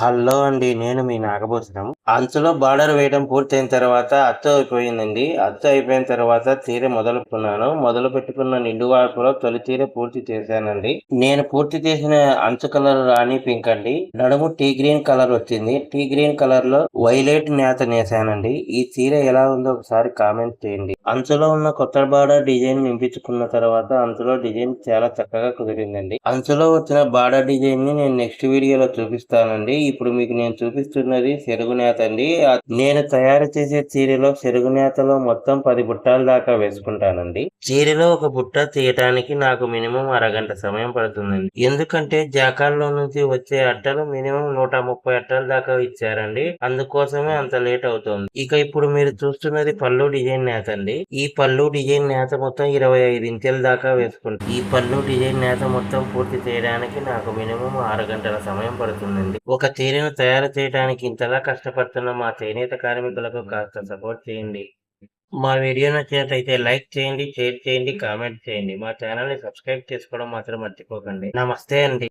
Hello అండి నేను మీ Nagabhushanam. అంచులో border వేయడం పూర్తయిన తర్వాత అత్త అయిపోయిందండి. అత్త అయిపోయిన తర్వాత తీర మొదలుకున్నాను. మొదలు పెట్టుకున్న నిండు వార్పులో తొలి తీర పూర్తి చేశానండి. నేను పూర్తి చేసిన అంచు కలర్ రాణి పింక్ అండి. నడుము టీ గ్రీన్ కలర్ వచ్చింది. టీ గ్రీన్ కలర్లో వైలెట్ నేత నేసానండి ఈ తీర ఎలా ఉందో ఒకసారి కామెంట్ చేయండి. అంచులో ఉన్న కొత్త బార్డర్ డిజైన్ నింపించుకున్న తర్వాత అంచులో డిజైన్ చాలా చక్కగా కుదిరిందండి. అంచులో వచ్చిన బార్డర్ డిజైన్ని నేను నెక్స్ట్ వీడియోలో చూపిస్తానండి. ఇప్పుడు మీకు నేను చూపిస్తున్నది సెరుగునేత అండి. నేను తయారు చేసే చీరలో సెరుగునేతలో మొత్తం పది బుట్టాల దాకా వేసుకుంటానండి. చీరలో ఒక బుట్ట తీయటానికి నాకు మినిమం అరగంట సమయం పడుతుందండి. ఎందుకంటే జాకాల్లో నుంచి వచ్చే అట్టలు మినిమం నూట ముప్పై అట్టల దాకా ఇచ్చారండి. అందుకోసమే అంత లేట్ అవుతుంది. ఇక ఇప్పుడు మీరు చూస్తున్నది పళ్ళు డిజైన్ నేత అండి. ఈ పళ్ళు డిజైన్ నేత మొత్తం ఇరవై ఐదు ఇంచెల దాకా వేసుకుంటాం ఈ పళ్ళు డిజైన్ నేత మొత్తం పూర్తి చేయడానికి నాకు మినిమం ఆరు గంటల సమయం పడుతుందండి. ఒక చీరను తయారు చేయడానికి ఇంతలా కష్టపడుతున్న మా చేనేత కార్మికులకు కాస్త సపోర్ట్ చేయండి. మా వీడియో నచ్చినట్లయితే లైక్ చేయండి షేర్ చేయండి కామెంట్ చేయండి. మా ఛానల్ని సబ్స్క్రైబ్ చేసుకోవడం మాత్రం మర్చిపోకండి. నమస్తే అండి.